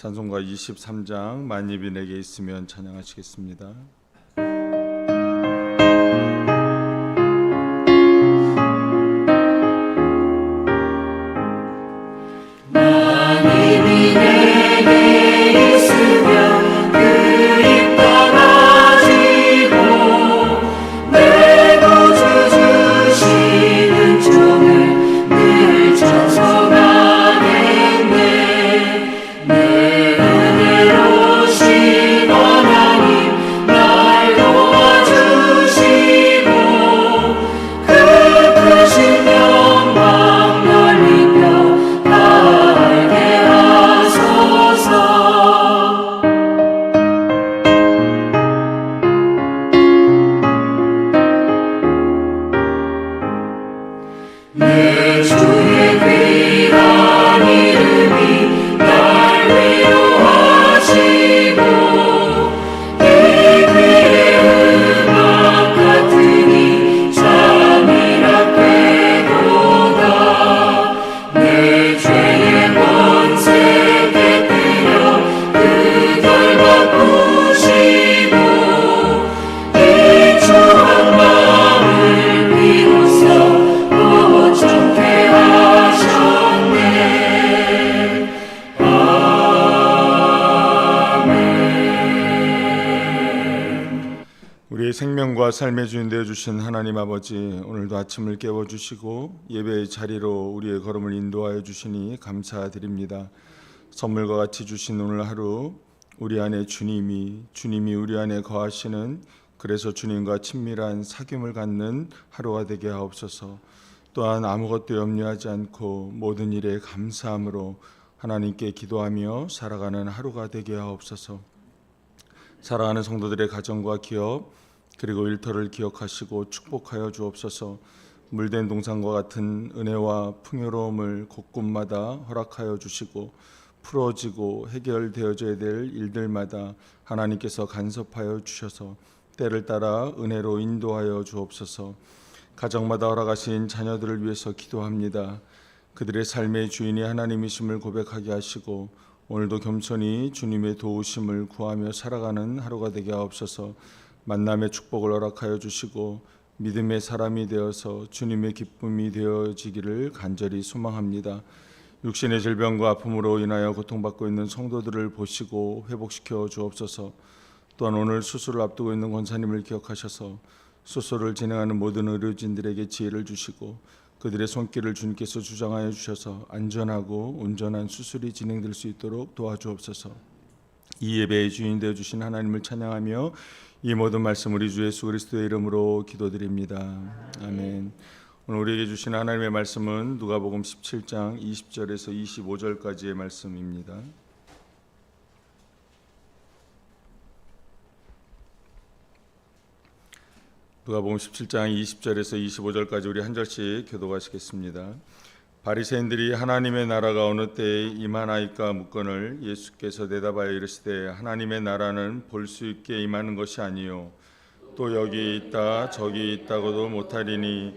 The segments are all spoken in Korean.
찬송가 23장 만입이 내게 있으면 찬양하시겠습니다. 주시는 삶의 주인 되어 주신 하나님 아버지 오늘도 아침을 깨워 주시고 예배의 자리로 우리의 걸음을 인도하여 주시니 감사드립니다. 선물과 같이 주신 오늘 하루 우리 안에 주님이 주님이 우리 안에 거하시는 그래서 주님과 친밀한 사귐을 갖는 하루가 되게 하옵소서. 또한 아무것도 염려하지 않고 모든 일에 감사함으로 하나님께 기도하며 살아가는 하루가 되게 하옵소서. 사랑하는 성도들의 가정과 기업 그리고 일터를 기억하시고 축복하여 주옵소서. 물된 동산과 같은 은혜와 풍요로움을 곳곳마다 허락하여 주시고 풀어지고 해결되어져야 될 일들마다 하나님께서 간섭하여 주셔서 때를 따라 은혜로 인도하여 주옵소서. 가정마다 허락하신 자녀들을 위해서 기도합니다. 그들의 삶의 주인이 하나님이심을 고백하게 하시고 오늘도 겸손히 주님의 도우심을 구하며 살아가는 하루가 되게 하옵소서. 만남의 축복을 허락하여 주시고 믿음의 사람이 되어서 주님의 기쁨이 되어지기를 간절히 소망합니다. 육신의 질병과 아픔으로 인하여 고통받고 있는 성도들을 보시고 회복시켜 주옵소서. 또한 오늘 수술을 앞두고 있는 권사님을 기억하셔서 수술을 진행하는 모든 의료진들에게 지혜를 주시고 그들의 손길을 주님께서 주장하여 주셔서 안전하고 온전한 수술이 진행될 수 있도록 도와주옵소서. 이 예배의 주인 되어 주신 하나님을 찬양하며 이 모든 말씀 우리 주 예수 그리스도의 이름으로 기도드립니다. 아멘. 오늘 우리에게 주신 하나님의 말씀은 누가복음 17장 20절에서 25절까지의 말씀입니다. 누가복음 17장 20절에서 25절까지 우리 한 절씩 교도하시겠습니다. 바리새인들이 하나님의 나라가 어느 때에 임하나이까 묻건을 예수께서 대답하여 이르시되 하나님의 나라는 볼 수 있게 임하는 것이 아니요. 또 여기 있다 저기 있다고도 못하리니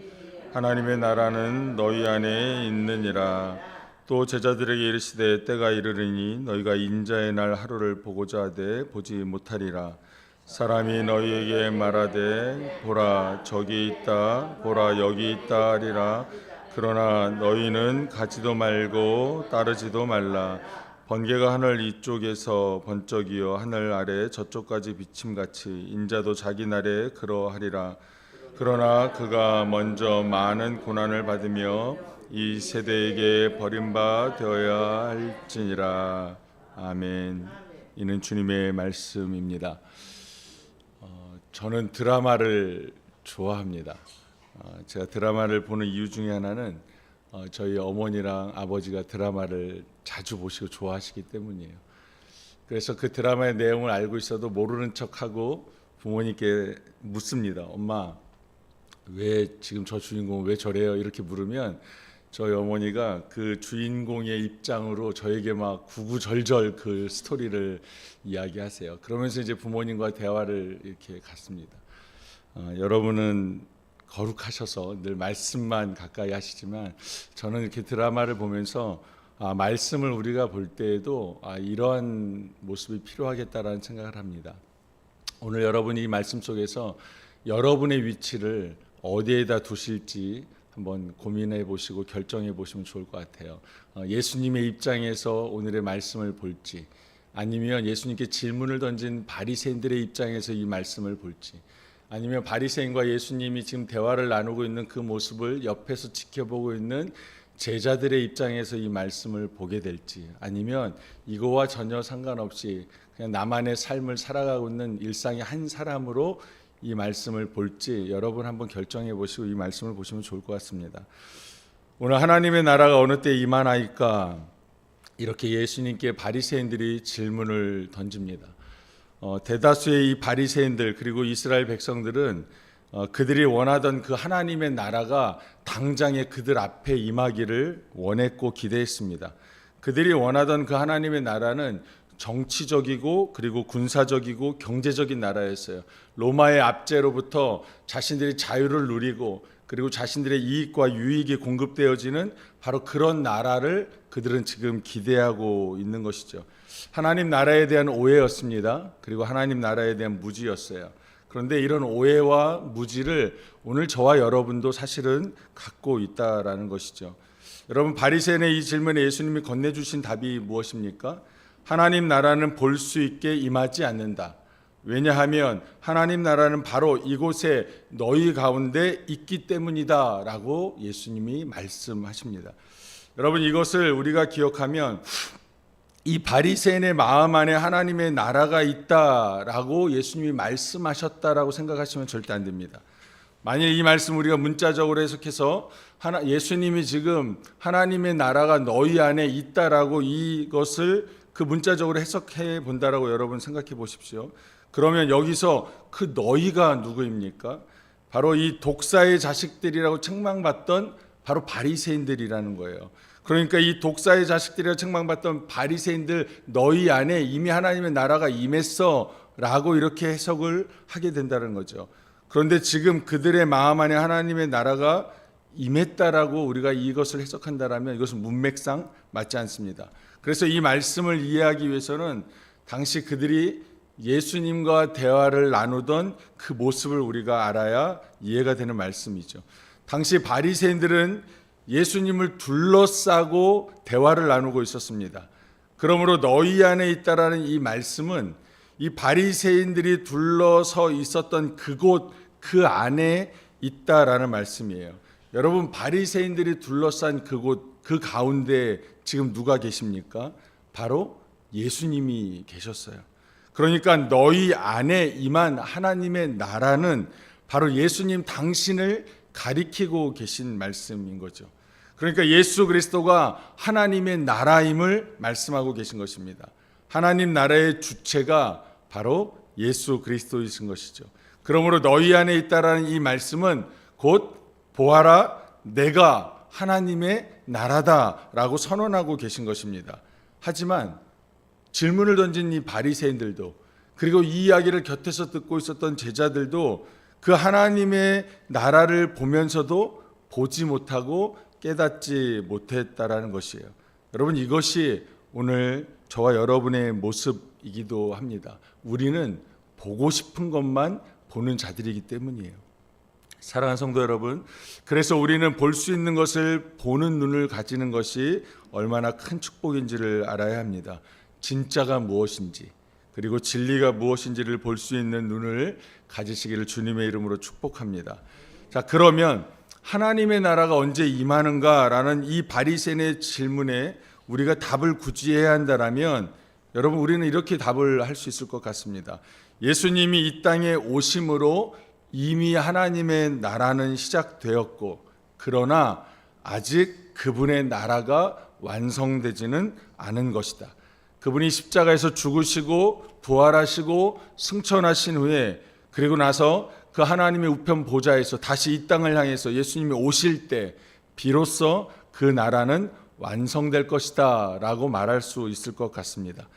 하나님의 나라는 너희 안에 있느니라. 또 제자들에게 이르시되 때가 이르리니 너희가 인자의 날 하루를 보고자 하되 보지 못하리라. 사람이 너희에게 말하되 보라 저기 있다 보라 여기 있다 하리라 그러나 너희는 가지도 말고 따르지도 말라 번개가 하늘 이쪽에서 번쩍이어 하늘 아래 저쪽까지 비침같이 인자도 자기 날에 그러하리라 그러나 그가 먼저 많은 고난을 받으며 이 세대에게 버림바 되어야 할지니라. 아멘. 이는 주님의 말씀입니다. 어, 저는 드라마를 좋아합니다. 어, 제가 드라마를 보는 이유 중에 하나는 어, 저희 어머니랑 아버지가 드라마를 자주 보시고 좋아하시기 때문이에요. 그래서 그 드라마의 내용을 알고 있어도 모르는 척하고 부모님께 묻습니다. 엄마 왜 지금 저 주인공 왜 저래요? 이렇게 물으면 저희 어머니가 그 주인공의 입장으로 저에게 막 구구절절 그 스토리를 이야기하세요. 그러면서 이제 부모님과 대화를 이렇게 갖습니다. 어, 여러분은 거룩하셔서 늘 말씀만 가까이 하시지만 저는 이렇게 드라마를 보면서 아, 말씀을 우리가 볼 때에도 아, 이러한 모습이 필요하겠다라는 생각을 합니다. 오늘 여러분이 이 말씀 속에서 여러분의 위치를 어디에다 두실지 한번 고민해 보시고 결정해 보시면 좋을 것 같아요. 어, 예수님의 입장에서 오늘의 말씀을 볼지 아니면 예수님께 질문을 던진 바리새인들의 입장에서 이 말씀을 볼지 아니면 바리새인과 예수님이 지금 대화를 나누고 있는 그 모습을 옆에서 지켜보고 있는 제자들의 입장에서 이 말씀을 보게 될지 아니면 이거와 전혀 상관없이 그냥 나만의 삶을 살아가고 있는 일상의 한 사람으로 이 말씀을 볼지 여러분 한번 결정해 보시고 이 말씀을 보시면 좋을 것 같습니다. 오늘 하나님의 나라가 어느 때 임하나이까 이렇게 예수님께 바리새인들이 질문을 던집니다. 어, 대다수의 이 바리새인들 그리고 이스라엘 백성들은 어, 그들이 원하던 그 하나님의 나라가 당장에 그들 앞에 임하기를 원했고 기대했습니다. 그들이 원하던 그 하나님의 나라는 정치적이고 그리고 군사적이고 경제적인 나라였어요. 로마의 압제로부터 자신들이 자유를 누리고 그리고 자신들의 이익과 유익이 공급되어지는 바로 그런 나라를 그들은 지금 기대하고 있는 것이죠. 하나님 나라에 대한 오해였습니다. 그리고 하나님 나라에 대한 무지였어요. 그런데 이런 오해와 무지를 오늘 저와 여러분도 사실은 갖고 있다라는 것이죠. 여러분 바리새인의 이 질문에 예수님이 건네주신 답이 무엇입니까? 하나님 나라는 볼 수 있게 임하지 않는다. 왜냐하면 하나님 나라는 바로 이곳에 너희 가운데 있기 때문이다 라고 예수님이 말씀하십니다. 여러분 이것을 우리가 기억하면 이 바리새인의 마음 안에 하나님의 나라가 있다라고 예수님이 말씀하셨다라고 생각하시면 절대 안 됩니다. 만약 이 말씀 우리가 문자적으로 해석해서 하나, 예수님이 지금 하나님의 나라가 너희 안에 있다라고 이것을 그 문자적으로 해석해 본다라고 여러분 생각해 보십시오. 그러면 여기서 그 너희가 누구입니까? 바로 이 독사의 자식들이라고 책망받던 바로 바리새인들이라는 거예요. 그러니까 이 독사의 자식들이라고 책망받던 바리새인들 너희 안에 이미 하나님의 나라가 임했어라고 이렇게 해석을 하게 된다는 거죠. 그런데 지금 그들의 마음 안에 하나님의 나라가 임했다라고 우리가 이것을 해석한다라면 이것은 문맥상 맞지 않습니다. 그래서 이 말씀을 이해하기 위해서는 당시 그들이 예수님과 대화를 나누던 그 모습을 우리가 알아야 이해가 되는 말씀이죠. 당시 바리새인들은 예수님을 둘러싸고 대화를 나누고 있었습니다. 그러므로 너희 안에 있다라는 이 말씀은 이 바리새인들이 둘러서 있었던 그곳 그 안에 있다라는 말씀이에요. 여러분 바리새인들이 둘러싼 그곳 그 가운데 지금 누가 계십니까? 바로 예수님이 계셨어요. 그러니까 너희 안에 임한 하나님의 나라는 바로 예수님 당신을 가리키고 계신 말씀인 거죠. 그러니까 예수 그리스도가 하나님의 나라임을 말씀하고 계신 것입니다. 하나님 나라의 주체가 바로 예수 그리스도이신 것이죠. 그러므로 너희 안에 있다라는 이 말씀은 곧 보아라 내가 하나님의 나라다라고 선언하고 계신 것입니다. 하지만 질문을 던진 이 바리새인들도 그리고 이 이야기를 곁에서 듣고 있었던 제자들도 그 하나님의 나라를 보면서도 보지 못하고 깨닫지 못했다라는 것이에요. 여러분 이것이 오늘 저와 여러분의 모습이기도 합니다. 우리는 보고 싶은 것만 보는 자들이기 때문이에요. 사랑하는 성도 여러분, 그래서 우리는 볼 수 있는 것을 보는 눈을 가지는 것이 얼마나 큰 축복인지를 알아야 합니다. 진짜가 무엇인지, 그리고 진리가 무엇인지를 볼 수 있는 눈을 가지시기를 주님의 이름으로 축복합니다. 자, 그러면 하나님의 나라가 언제 임하는가라는 이 바리새인의 질문에 우리가 답을 구지해야 한다라면 여러분 우리는 이렇게 답을 할 수 있을 것 같습니다. 예수님이 이 땅에 오심으로 이미 하나님의 나라는 시작되었고 그러나 아직 그분의 나라가 완성되지는 않은 것이다. 그분이 십자가에서 죽으시고 부활하시고 승천하신 후에 그리고 나서 그 하나님의 우편 보좌에서 다시 이 땅을 향해서 예수님이 오실 때 비로소 그 나라는 완성될 것이다 라고 말할 수 있을 것 같습니다.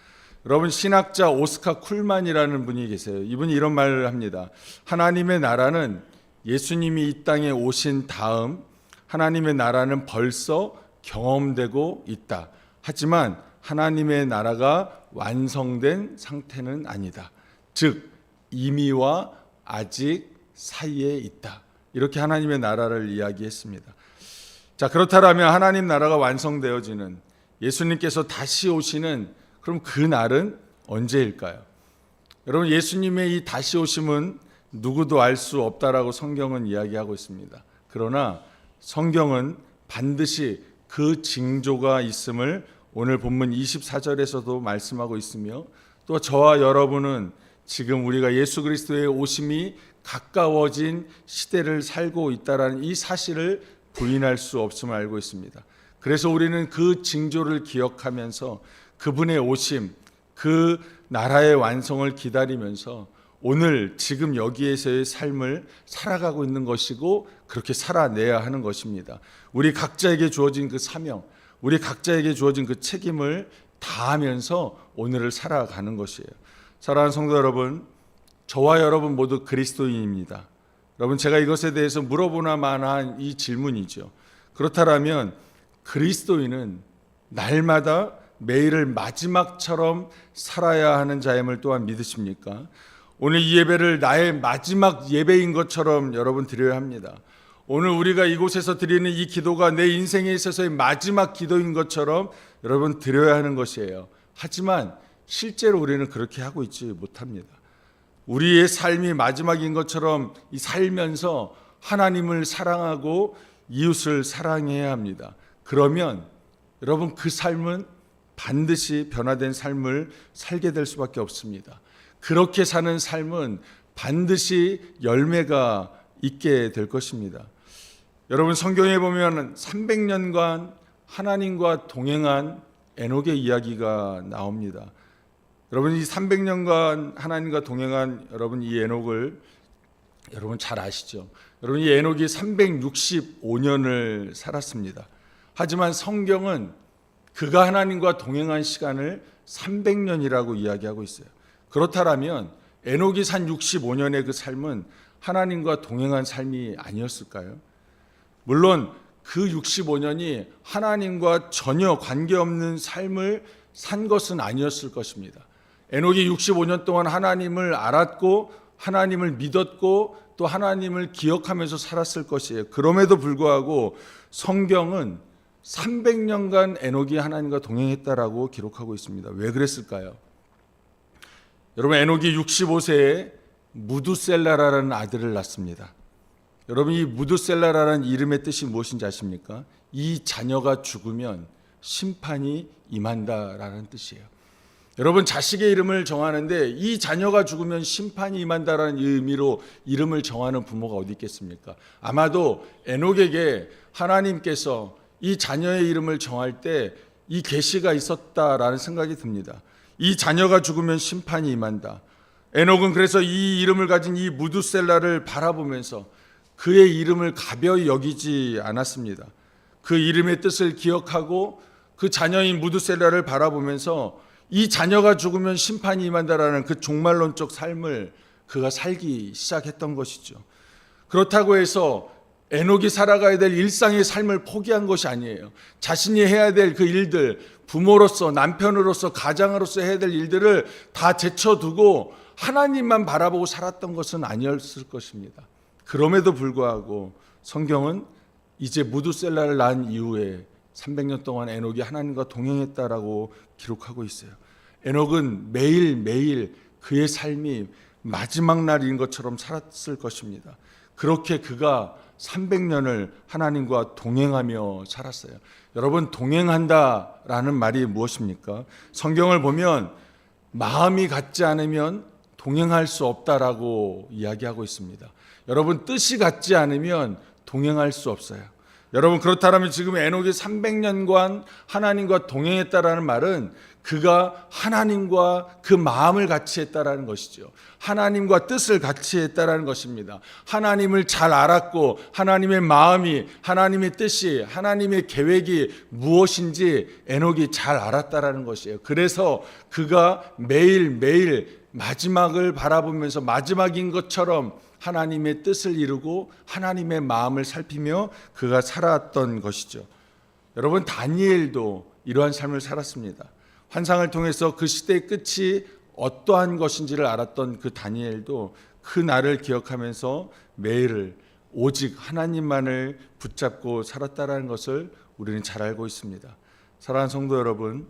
여러분 신학자 오스카 쿨만이라는 분이 계세요. 이분이 이런 말을 합니다. 하나님의 나라는 예수님이 이 땅에 오신 다음 하나님의 나라는 벌써 경험되고 있다. 하지만 하나님의 나라가 완성된 상태는 아니다. 즉 이미와 아직 사이에 있다. 이렇게 하나님의 나라를 이야기했습니다. 자, 그렇다면 하나님 나라가 완성되어지는 예수님께서 다시 오시는 그럼 그 날은 언제일까요? 여러분 예수님의 이 다시 오심은 누구도 알 수 없다라고 성경은 이야기하고 있습니다. 그러나 성경은 반드시 그 징조가 있음을 오늘 본문 24절에서도 말씀하고 있으며 또 저와 여러분은 지금 우리가 예수 그리스도의 오심이 가까워진 시대를 살고 있다라는 이 사실을 부인할 수 없음을 알고 있습니다. 그래서 우리는 그 징조를 기억하면서 그분의 오심, 그 나라의 완성을 기다리면서 오늘 지금 여기에서의 삶을 살아가고 있는 것이고 그렇게 살아내야 하는 것입니다. 우리 각자에게 주어진 그 사명, 우리 각자에게 주어진 그 책임을 다하면서 오늘을 살아가는 것이에요. 사랑하는 성도 여러분, 저와 여러분 모두 그리스도인입니다. 여러분 제가 이것에 대해서 물어보나 마나한 이 질문이죠. 그렇다면 그리스도인은 날마다 매일을 마지막처럼 살아야 하는 자임을 또한 믿으십니까? 오늘 이 예배를 나의 마지막 예배인 것처럼 여러분 드려야 합니다. 오늘 우리가 이곳에서 드리는 이 기도가 내 인생에 있어서의 마지막 기도인 것처럼 여러분 드려야 하는 것이에요. 하지만 실제로 우리는 그렇게 하고 있지 못합니다. 우리의 삶이 마지막인 것처럼 이 살면서 하나님을 사랑하고 이웃을 사랑해야 합니다. 그러면 여러분 그 삶은 반드시 변화된 삶을 살게 될 수밖에 없습니다. 그렇게 사는 삶은 반드시 열매가 있게 될 것입니다. 여러분 성경에 보면 300년간 하나님과 동행한 에녹의 이야기가 나옵니다. 여러분 이 300년간 하나님과 동행한 여러분 이 에녹을 여러분 잘 아시죠? 여러분 이 에녹이 365년을 살았습니다. 하지만 성경은 그가 하나님과 동행한 시간을 300년이라고 이야기하고 있어요. 그렇다면 에녹이 산 65년의 그 삶은 하나님과 동행한 삶이 아니었을까요? 물론 그 65년이 하나님과 전혀 관계없는 삶을 산 것은 아니었을 것입니다. 에녹이 65년 동안 하나님을 알았고 하나님을 믿었고 또 하나님을 기억하면서 살았을 것이에요. 그럼에도 불구하고 성경은 300년간 에녹이 하나님과 동행했다라고 기록하고 있습니다. 왜 그랬을까요? 여러분 에녹이 65세에 무두셀라라는 아들을 낳습니다. 여러분 이 무두셀라라는 이름의 뜻이 무엇인지 아십니까? 이 자녀가 죽으면 심판이 임한다라는 뜻이에요. 여러분 자식의 이름을 정하는데 이 자녀가 죽으면 심판이 임한다라는 의미로 이름을 정하는 부모가 어디 있겠습니까? 아마도 에녹에게 하나님께서 이 자녀의 이름을 정할 때 이 계시가 있었다라는 생각이 듭니다. 이 자녀가 죽으면 심판이 임한다. 에녹은 그래서 이 이름을 가진 이 무두셀라를 바라보면서 그의 이름을 가벼이 여기지 않았습니다. 그 이름의 뜻을 기억하고 그 자녀인 무두셀라를 바라보면서 이 자녀가 죽으면 심판이 임한다라는 그 종말론적 삶을 그가 살기 시작했던 것이죠. 그렇다고 해서 에녹이 살아가야 될 일상의 삶을 포기한 것이 아니에요. 자신이 해야 될 그 일들, 부모로서, 남편으로서, 가장으로서 해야 될 일들을 다 제쳐두고 하나님만 바라보고 살았던 것은 아니었을 것입니다. 그럼에도 불구하고 성경은 이제 무두셀라를 낳은 이후에 300년 동안 에녹이 하나님과 동행했다라고 기록하고 있어요. 에녹은 매일매일 그의 삶이 마지막 날인 것처럼 살았을 것입니다. 그렇게 그가 300년을 하나님과 동행하며 살았어요. 여러분 동행한다라는 말이 무엇입니까? 성경을 보면 마음이 같지 않으면 동행할 수 없다라고 이야기하고 있습니다. 여러분 뜻이 같지 않으면 동행할 수 없어요. 여러분 그렇다면 지금 에녹이 300년간 하나님과 동행했다라는 말은 그가 하나님과 그 마음을 같이 했다라는 것이죠. 하나님과 뜻을 같이 했다라는 것입니다. 하나님을 잘 알았고 하나님의 마음이 하나님의 뜻이 하나님의 계획이 무엇인지 에녹이 잘 알았다라는 것이에요. 그래서 그가 매일매일 마지막을 바라보면서 마지막인 것처럼 하나님의 뜻을 이루고 하나님의 마음을 살피며 그가 살았던 것이죠. 여러분 다니엘도 이러한 삶을 살았습니다. 환상을 통해서 그 시대의 끝이 어떠한 것인지를 알았던 그 다니엘도 그 날을 기억하면서 매일을 오직 하나님만을 붙잡고 살았다라는 것을 우리는 잘 알고 있습니다. 사랑하는 성도 여러분,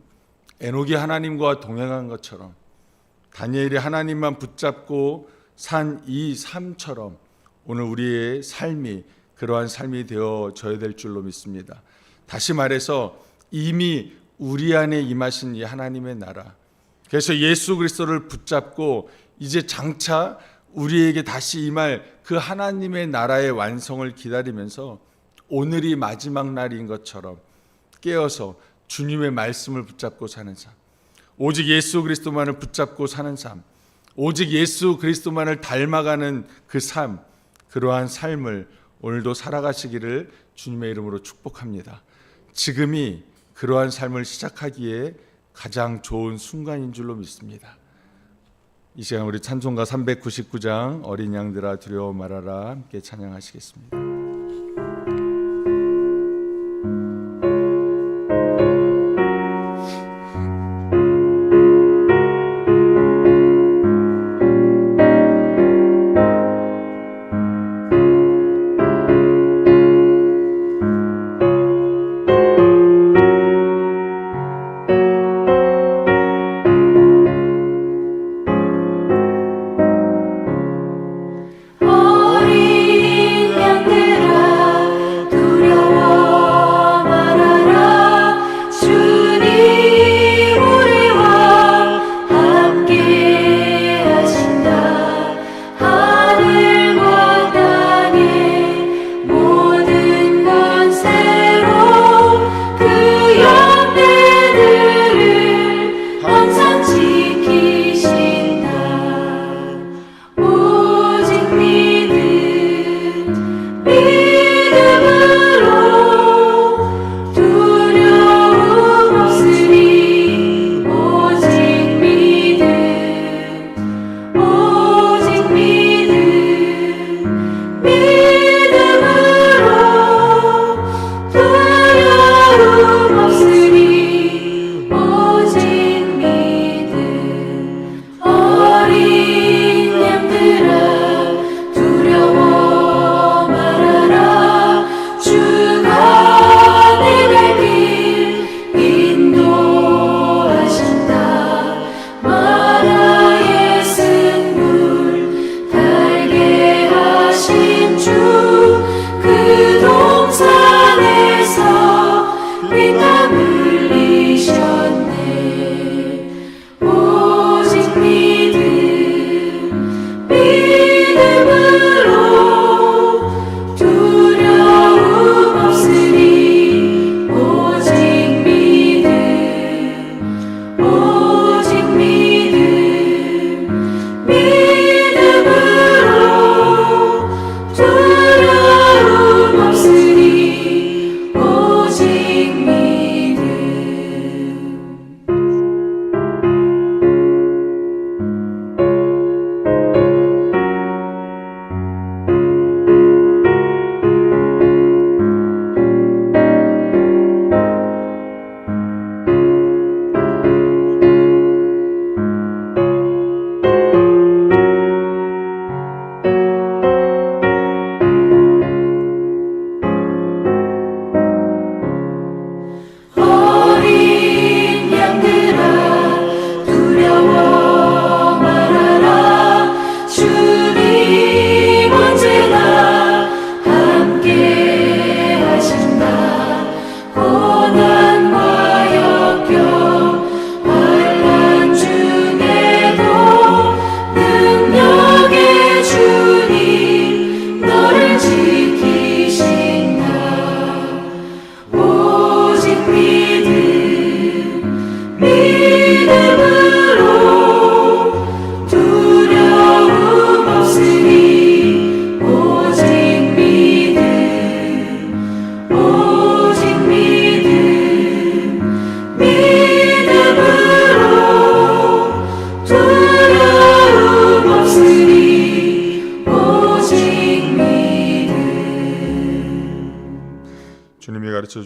에녹이 하나님과 동행한 것처럼 다니엘이 하나님만 붙잡고 산 이 삶처럼 오늘 우리의 삶이 그러한 삶이 되어져야 될 줄로 믿습니다. 다시 말해서 이미 우리 안에 임하신 이 하나님의 나라. 그래서 예수 그리스도를 붙잡고 이제 장차 우리에게 다시 임할 그 하나님의 나라의 완성을 기다리면서 오늘이 마지막 날인 것처럼 깨어서 주님의 말씀을 붙잡고 사는 삶. 오직 예수 그리스도만을 붙잡고 사는 삶. 오직 예수 그리스도만을 닮아가는 그 삶. 그러한 삶을 오늘도 살아가시기를 주님의 이름으로 축복합니다. 지금이 그러한 삶을 시작하기에 가장 좋은 순간인 줄로 믿습니다. 이 시간 우리 찬송가 399장 어린 양들아 두려워 말아라 함께 찬양하시겠습니다.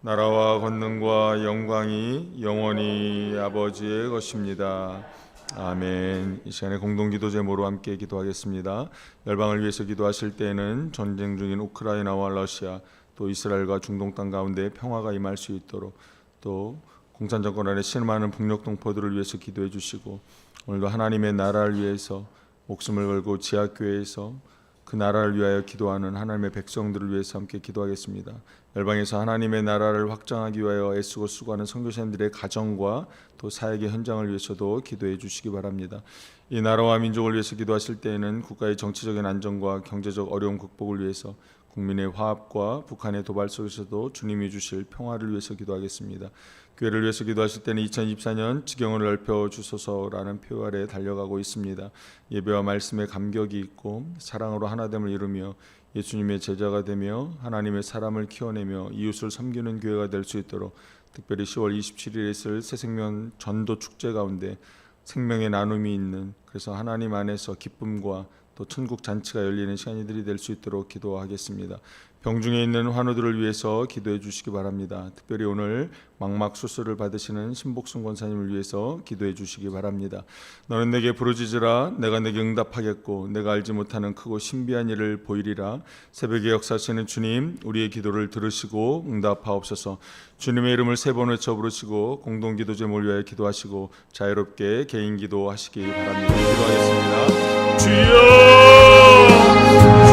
나라와 권능과 영광이 영원히 아버지의 것입니다. 아멘. 이 시간에 공동기도 제모로 함께 기도하겠습니다. 열방을 위해서 기도하실 때에는 전쟁 중인 우크라이나와 러시아 또 이스라엘과 중동 땅 가운데 평화가 임할 수 있도록 또 공산 정권 안에 신음하는 북녘 동포들을 위해서 기도해 주시고 오늘도 하나님의 나라를 위해서 목숨을 걸고 지하 교회에서 그 나라를 위하여 기도하는 하나님의 백성들을 위해서 함께 기도하겠습니다. 열방에서 하나님의 나라를 확장하기 위하여 애쓰고 수고하는 선교사님들의 가정과 또 사역의 현장을 위해서도 기도해 주시기 바랍니다. 이 나라와 민족을 위해서 기도하실 때에는 국가의 정치적인 안정과 경제적 어려움 극복을 위해서 국민의 화합과 북한의 도발 속에서도 주님이 주실 평화를 위해서 기도하겠습니다. 교회를 위해서 기도하실 때는 2024년 지경을 넓혀 주소서라는 표어 아래 달려가고 있습니다. 예배와 말씀에 감격이 있고 사랑으로 하나됨을 이루며 예수님의 제자가 되며 하나님의 사람을 키워내며 이웃을 섬기는 교회가 될 수 있도록 특별히 10월 27일에 있을 새생명 전도 축제 가운데 생명의 나눔이 있는 그래서 하나님 안에서 기쁨과 또 천국 잔치가 열리는 시간이들이 될 수 있도록 기도하겠습니다. 병중에 있는 환우들을 위해서 기도해 주시기 바랍니다. 특별히 오늘 망막 수술을 받으시는 신복순 권사님을 위해서 기도해 주시기 바랍니다. 너는 내게 부르짖으라 내가 내게 응답하겠고 내가 알지 못하는 크고 신비한 일을 보이리라 새벽에 역사하시는 주님 우리의 기도를 들으시고 응답하옵소서 주님의 이름을 세 번 외쳐 부르시고 공동 기도 제목을 위하여 기도하시고 자유롭게 개인 기도하시기 바랍니다. 기도하겠습니다. 주여